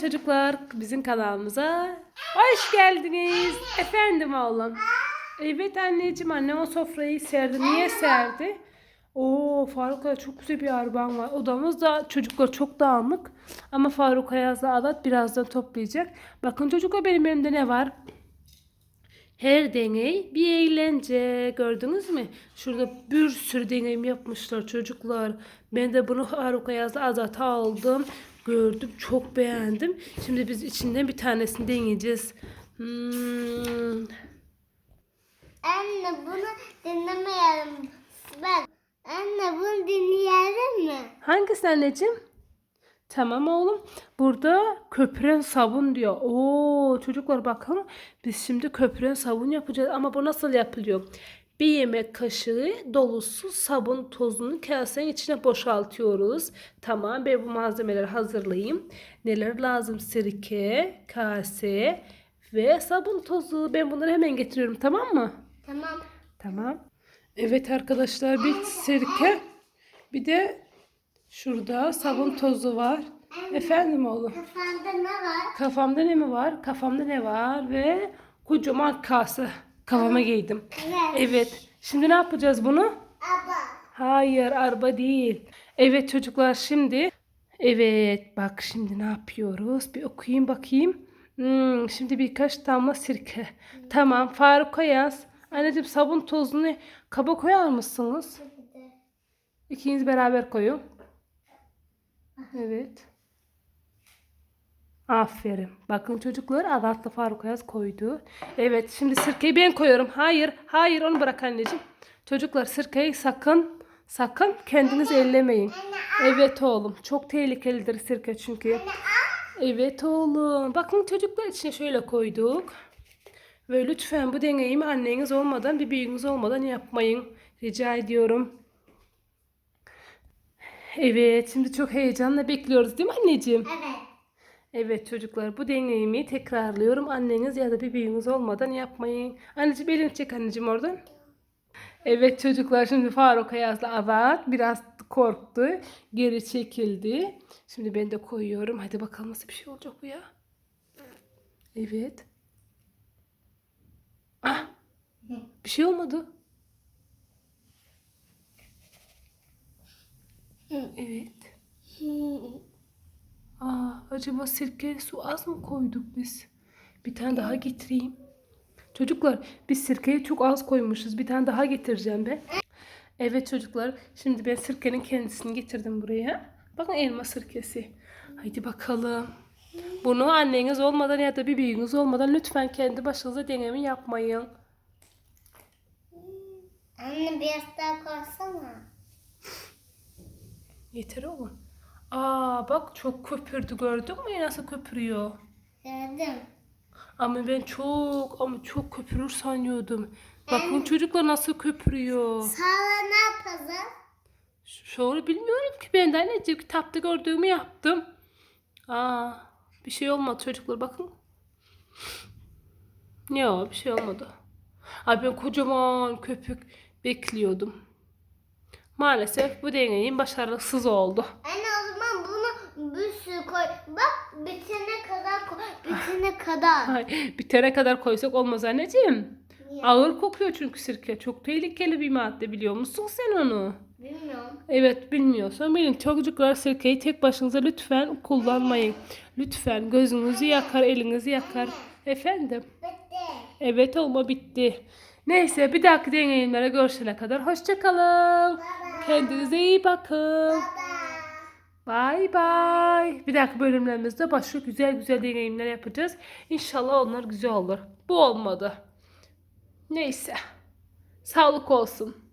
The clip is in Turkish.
Çocuklar bizim kanalımıza hoş geldiniz. Efendim oğlum. Evet anneciğim annem o sofrayı serdi. Niye serdi? Oo Faruk Ayaz çok güzel bir araban var. Odamız da çocuklar çok dağınık. Ama Faruk Ayaz'la Adat birazdan toplayacak. Bakın çocuklar benim elimde ne var? Her deney bir eğlence. Gördünüz mü? Şurada bir sürü deneyim yapmışlar çocuklar. Ben de bunu Faruk Ayaz'la Azat'a aldım. Gördüm. Çok beğendim. Şimdi biz içinden bir tanesini deneyeceğiz. Hmm. Anne bunu dinlemeyelim. Ben anne bunu dinleyelim mi? Hangisi anneciğim? Tamam oğlum. Burada köpüren sabun diyor. Oo çocuklar bakın. Biz şimdi köpüren sabun yapacağız. Ama bu nasıl yapılıyor? Bir yemek kaşığı dolusu sabun tozunu kasenin içine boşaltıyoruz. Tamam ben bu malzemeleri hazırlayayım. Neler lazım? Sirke, kase ve sabun tozu. Ben bunları hemen getiriyorum tamam mı? Tamam. Tamam. Evet arkadaşlar bir sirke bir de şurada sabun tozu var. Efendim oğlum. Kafanda ne var? Kafamda ne mi var? Kafamda ne var? Ve kocaman kase kafama giydim. Evet. Şimdi ne yapacağız bunu? Aba. Hayır araba değil. Evet çocuklar şimdi. Evet bak şimdi ne yapıyoruz? Bir okuyayım bakayım. Hmm, şimdi birkaç damla sirke. Tamam Faruk Ayaz. Anneciğim sabun tozunu kaba koyar mısınız? İkiniz beraber koyun. Evet. Aferin. Bakın çocuklar Adat'la Faruk Ayaz koydu. Evet şimdi sirkeyi ben koyuyorum. Hayır, hayır onu bırak anneciğim. Çocuklar sirkeyi sakın, sakın kendiniz ellemeyin. Evet oğlum. Çok tehlikelidir sirke çünkü. Evet oğlum. Bakın çocuklar içine şöyle koyduk. Ve lütfen bu deneyimi anneniz olmadan, bir büyüğünüz olmadan yapmayın. Rica ediyorum. Evet, şimdi çok heyecanla bekliyoruz değil mi anneciğim? Evet. Evet çocuklar bu deneyimi tekrarlıyorum. Anneniz ya da bir büyüğünüz olmadan yapmayın. Anneciğim elini çek anneciğim oradan. Evet çocuklar şimdi Faruk Ayaz'la Azat biraz korktu. Geri çekildi. Şimdi ben de koyuyorum. Hadi bakalım nasıl bir şey olacak bu ya. Evet. Ah. Bir şey olmadı. Evet. Acaba sirke su az mı koyduk biz? Bir tane daha getireyim. Çocuklar biz sirkeyi çok az koymuşuz. Bir tane daha getireceğim ben. Evet çocuklar şimdi ben sirkenin kendisini getirdim buraya. Bakın elma sirkesi. Haydi bakalım. Bunu anneniz olmadan ya da bir büyüğünüz olmadan lütfen kendi başınıza deneyimi yapmayın. Anne biraz daha koysana. Yeter oğlum. Aa bak çok köpürdü gördün mü nasıl köpürüyor? Gördüm. Ama ben çok ama çok köpürür sanıyordum. Bakın çocuklar nasıl köpürüyor. Sonra ne yapacağız? Şöyle bilmiyorum ki ben de anneciğim kitapta gördüğümü yaptım. Aa bir şey olmadı çocuklar bakın. Yok bir şey olmadı. Ay ben kocaman köpük bekliyordum. Maalesef bu deneyim başarısız oldu. Anne bir sürü koy. Bak bitene kadar koy. Bitene kadar. Ay, bitene kadar koysak olmaz anneciğim. Niye? Ağır kokuyor çünkü sirke. Çok tehlikeli bir madde biliyor musun sen onu? Bilmiyorum. Evet bilmiyorsan bilin. Çocuklar sirkeyi tek başınıza lütfen kullanmayın. Lütfen gözünüzü yakar, elinizi yakar. Efendim? Bitti. Evet olma bitti. Neyse bir dahaki deneyimlere görüşene kadar hoşçakalın. Kendinize iyi bakın. Bye bye. Bir dahaki bölümlerimizde başka güzel güzel deneyimler yapacağız. İnşallah onlar güzel olur. Bu olmadı. Neyse. Sağlık olsun.